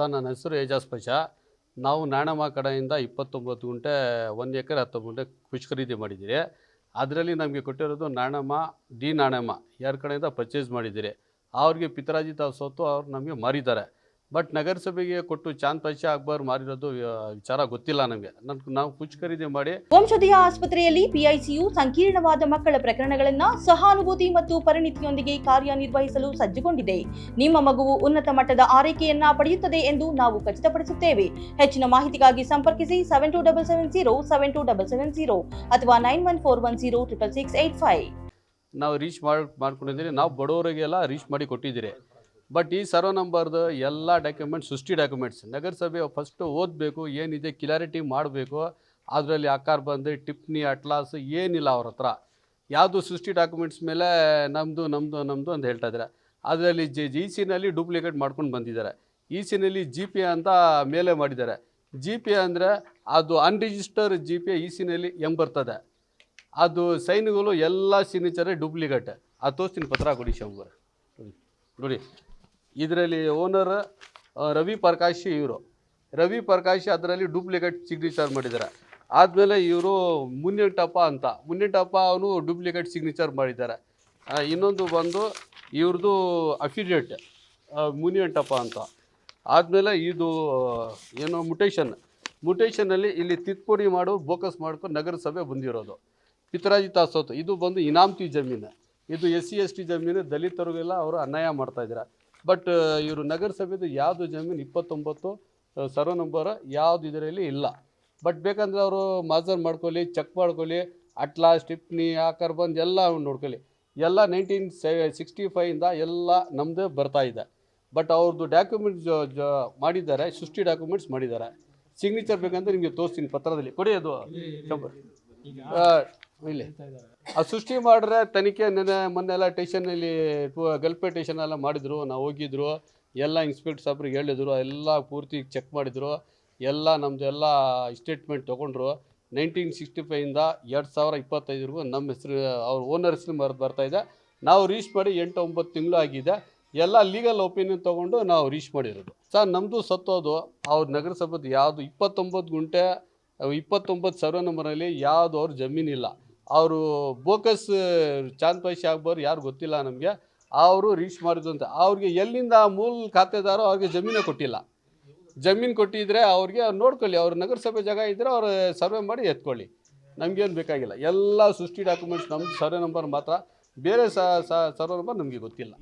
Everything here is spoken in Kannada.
ಸರ್, ನನ್ನ ಹೆಸರು ಏಜಾಸ್ ಪಶಾ ನಾವು ನಾಣಮ್ಮ ಕಡೆಯಿಂದ ಇಪ್ಪತ್ತೊಂಬತ್ತು ಗುಂಟೆ, ಒಂದು ಎಕರೆ ಹತ್ತೊಂಬತ್ತು ಗುಂಟೆ ಕೃಷಿ ಖರೀದಿ ಮಾಡಿದ್ದೀರಿ. ಅದರಲ್ಲಿ ನಮಗೆ ಕೊಟ್ಟಿರೋದು ನಾಣಮ್ಮ, ಡಿ ನಾಣಮ್ಮ, ಯಾರ ಕಡೆಯಿಂದ ಪರ್ಚೇಸ್ ಮಾಡಿದ್ದೀರಿ. ಅವ್ರಿಗೆ ಪಿತರಾಜಿತ ಸೊತ್ತು ಅವ್ರು ನಮಗೆ ಮಾರಿದ್ದಾರೆ. ಬಟ್ ನಗರಸಭೆಗೆ ಕೊಟ್ಟು ಚಾಂದ್ ಪೈಸೆ ಅಕ್ಬರ್ ಮಾರಿರೋದು ವಿಚಾರ ಗೊತ್ತಿಲ್ಲ ನಮಗೆ. ನನ್ಗೆ ನಾವು ಕುಚ್ ಖರೀದಿ ಮಾಡಿ. ವಂಶದೀಯ ಆಸ್ಪತ್ರೆಯಲ್ಲಿ ಪಿಐಸಿಯು ಸಂಕೀರ್ಣವಾದ ಮಕ್ಕಳ ಪ್ರಕರಣಗಳನ್ನ ಸಹಾನುಭೂತಿ ಮತ್ತು ಪರಿಣಿತಿಯೊಂದಿಗೆ ಕಾರ್ಯನಿರ್ವಹಿಸಲು ಸಜ್ಜುಗೊಂಡಿದೆ. ನಿಮ್ಮ ಮಗುವು ಉನ್ನತ ಮಟ್ಟದ ಆರೈಕೆಯನ್ನ ಪಡೆಯುತ್ತದೆ ಎಂದು ನಾವು ಖಚಿತಪಡಿಸುತ್ತೇವೆ. ಹೆಚ್ಚಿನ ಮಾಹಿತಿಗಾಗಿ ಸಂಪರ್ಕಿಸಿ seven two double seven zero seven two double seven zero ಅಥವಾ nine one four one zero triple six eight five ನಾವು ರೀಚ್ ಮಾಡಿ ಮಾಡ್ಕೊಂಡಿದ್ದೀರಿ. ನಾವು ಬಡವರಿಗೆಲ್ಲ ರೀಚ್ ಮಾಡಿ ಕೊಟ್ಟಿದ್ದೀರಿ. ಬಟ್ ಈ ಸರ್ವ ನಂಬರ್ದು ಎಲ್ಲ ಡಾಕ್ಯುಮೆಂಟ್ ಸೃಷ್ಟಿ ಡಾಕ್ಯುಮೆಂಟ್ಸ್ ನಗರಸಭೆ ಫಸ್ಟು ಓದಬೇಕು, ಏನಿದೆ ಕ್ಲಾರಿಟಿ ಮಾಡಬೇಕು, ಅದರಲ್ಲಿ ಆಕಾರ ಬಂದು ಟಿಪ್ನಿ ಅಟ್ಲಾಸ್ ಏನಿಲ್ಲ ಅವ್ರ ಹತ್ರ. ಯಾವುದು ಸೃಷ್ಟಿ ಡಾಕ್ಯುಮೆಂಟ್ಸ್ ಮೇಲೆ ನಮ್ಮದು ನಮ್ಮದು ನಮ್ಮದು ಅಂತ ಹೇಳ್ತಾ ಇದ್ದಾರೆ. ಅದರಲ್ಲಿ ಜಿ ಜಿ ಸಿನಲ್ಲಿ ಡೂಪ್ಲಿಕೇಟ್ ಮಾಡ್ಕೊಂಡು ಬಂದಿದ್ದಾರೆ. ಇ ಸಿನಲ್ಲಿ ಜಿ ಪಿ ಅಂತ ಮೇಲೆ ಮಾಡಿದ್ದಾರೆ. ಜಿ ಪಿ ಅಂದರೆ ಅದು ಅನ್ರಿಜಿಸ್ಟರ್ ಜಿ ಪಿ ಇ ಸಿನಲ್ಲಿ ಎಂ ಬರ್ತದೆ ಅದು ಸೈನ್ಗಳು ಎಲ್ಲ ಸಿಗ್ನೇಚರೇ ಡೂಪ್ಲಿಕೇಟ್ ಅದು ತೋರಿಸ್ತೀನಿ ಪತ್ರ ಕೊಡಿ ಶಂಬರ್ ನೋಡಿ. ಇದರಲ್ಲಿ ಓನರ್ ರವಿ ಪ್ರಕಾಶ್ ಇವರು. ರವಿ ಪ್ರಕಾಶ್ ಅದರಲ್ಲಿ ಡೂಪ್ಲಿಕೇಟ್ ಸಿಗ್ನೇಚರ್ ಮಾಡಿದ್ದಾರೆ ಆದಮೇಲೆ ಇವರು ಮುನ್ನೆಟ್ಟಪ್ಪ ಅಂತ. ಮುನ್ನೆಟ್ಟಪ್ಪ ಅವನು ಡೂಪ್ಲಿಕೇಟ್ ಸಿಗ್ನೇಚರ್ ಮಾಡಿದ್ದಾರೆ ಇನ್ನೊಂದು ಬಂದು ಇವ್ರದ್ದು ಅಫಿಡೇಟ್ ಮುನಿಯಂಟಪ್ಪ ಅಂತ. ಆದಮೇಲೆ ಇದು, ಏನೋ ಮುಟೇಶನ್ ಮುಟೇಶನಲ್ಲಿ ಇಲ್ಲಿ ತಿದ್ದುಪಡಿ ಮಾಡೋ ಬೋಕಸ್ ಮಾಡ್ಕೊಂಡು ನಗರಸಭೆ ಬಂದಿರೋದು. ಪಿತ್ರಾಜಿ ತಾಸೋತ್. ಇದು ಬಂದು ಇನಾಮ್ತಿ ಜಮೀನು. ಇದು ಎಸ್ ಸಿ ಎಸ್ ಟಿ ಜಮೀನು, ದಲಿತರಿಗೆಲ್ಲ ಅವರು ಅನ್ಯಾಯ ಮಾಡ್ತಾ ಇದ್ದಾರೆ. ಬಟ್ ಇವರು ನಗರಸಭೆದು ಯಾವುದು ಜಮೀನು ಇಪ್ಪತ್ತೊಂಬತ್ತು ಸರ್ವ ನಂಬರ್ ಯಾವುದು ಇದರಲ್ಲಿ ಇಲ್ಲ. ಬಟ್ ಬೇಕಂದ್ರೆ ಅವರು ಮಾಜರ್ ಮಾಡ್ಕೊಳ್ಳಿ ಚೆಕ್ ಮಾಡ್ಕೊಳ್ಳಿ ಅಟ್ಲಾ ಸ್ಟಿಪ್ನಿ ಆ ಬಂದು ಎಲ್ಲ ನೋಡ್ಕೊಳ್ಳಿ. ಎಲ್ಲ ನೈನ್ಟೀನ್ ಸೆವೆ ಸಿಕ್ಸ್ಟಿ ಫೈವಿಂದ ಎಲ್ಲ ನಮ್ಮದೇ ಬರ್ತಾ ಇದೆ. ಬಟ್ ಅವ್ರದ್ದು ಡಾಕ್ಯುಮೆಂಟ್ಸ್ ಜ ಮಾಡಿದ್ದಾರೆ ಸೃಷ್ಟಿ ಡಾಕ್ಯುಮೆಂಟ್ಸ್ ಮಾಡಿದ್ದಾರೆ. ಸಿಗ್ನೇಚರ್ ಬೇಕಂದ್ರೆ ನಿಮಗೆ ತೋರಿಸ್ತೀನಿ ಪತ್ರದಲ್ಲಿ. ಕೊಡಿ ಅದು. ಇಲ್ಲಿ. ಆ ಸೃಷ್ಟಿ ಮಾಡ್ರೆ ತನಿಖೆ ನೆನೆ ಮೊನ್ನೆಲ್ಲ ಟೇಷನಲ್ಲಿ ಗಲ್ಪೆ ಟೇಷನ್ ಎಲ್ಲ ಮಾಡಿದ್ರು ನಾವು ಹೋಗಿದ್ರು ಎಲ್ಲ ಇನ್ಸ್ಪೆಕ್ಟರ್ ಸಾಬ್ರಿಗೆ ಹೇಳಿದ್ರು ಎಲ್ಲ ಪೂರ್ತಿ ಚೆಕ್ ಮಾಡಿದ್ರು ಎಲ್ಲ ನಮ್ಮದು ಎಲ್ಲ ಸ್ಟೇಟ್ಮೆಂಟ್ ತೊಗೊಂಡ್ರು. ನೈನ್ಟೀನ್ ಸಿಕ್ಸ್ಟಿ ಫೈವಿಂದ ಎರಡು ಸಾವಿರ ಇಪ್ಪತ್ತೈದರಿಗೂ ನಮ್ಮ ಹೆಸರು ಅವ್ರ ಓನರ್ ಹೆಸರು ಮರ್ ಬರ್ತಾ ಇದೆ. ನಾವು ರೀಚ್ ಮಾಡಿ ಎಂಟು ಒಂಬತ್ತು ತಿಂಗಳು ಆಗಿದೆ. ಎಲ್ಲ ಲೀಗಲ್ ಒಪಿನಿಯನ್ ತೊಗೊಂಡು ನಾವು ರೀಚ್ ಮಾಡಿರೋದು. ಸರ್ ನಮ್ಮದು ಸತ್ತೋದು ಅವ್ರ ನಗರಸಭೆದು ಯಾವುದು ಇಪ್ಪತ್ತೊಂಬತ್ತು ಗುಂಟೆ ಇಪ್ಪತ್ತೊಂಬತ್ತು ಸರ್ವೆ ನಂಬರಲ್ಲಿ ಯಾವುದು ಅವ್ರ ಜಮೀನಿಲ್ಲ. ಅವರು ಬೋಕಸ್, ಚಾಂದ್ ಪೈಸೆ ಆಗ್ಬೋರು ಯಾರು ಗೊತ್ತಿಲ್ಲ ನಮಗೆ. ಅವರು ರೀಚ್ ಮಾಡಿದಂತೆ ಅವ್ರಿಗೆ ಎಲ್ಲಿಂದ ಮೂಲ ಖಾತೆದಾರೋ ಅವ್ರಿಗೆ ಜಮೀನೇ ಕೊಟ್ಟಿಲ್ಲ. ಜಮೀನು ಕೊಟ್ಟಿದ್ರೆ ಅವ್ರಿಗೆ ಅವ್ರು ನೋಡ್ಕೊಳ್ಳಿ. ಅವ್ರ ನಗರಸಭೆ ಜಾಗ ಇದ್ದರೆ ಅವ್ರು ಸರ್ವೆ ಮಾಡಿ ಎತ್ಕೊಳ್ಳಿ. ನಮಗೇನು ಬೇಕಾಗಿಲ್ಲ. ಎಲ್ಲ ಸೃಷ್ಟಿ ಡಾಕ್ಯುಮೆಂಟ್ಸ್ ನಮ್ಮದು ಸರ್ವೆ ನಂಬರ್ ಮಾತ್ರ. ಬೇರೆ ಸರ್ವೆ ನಂಬರ್ ನಮಗೆ ಗೊತ್ತಿಲ್ಲ.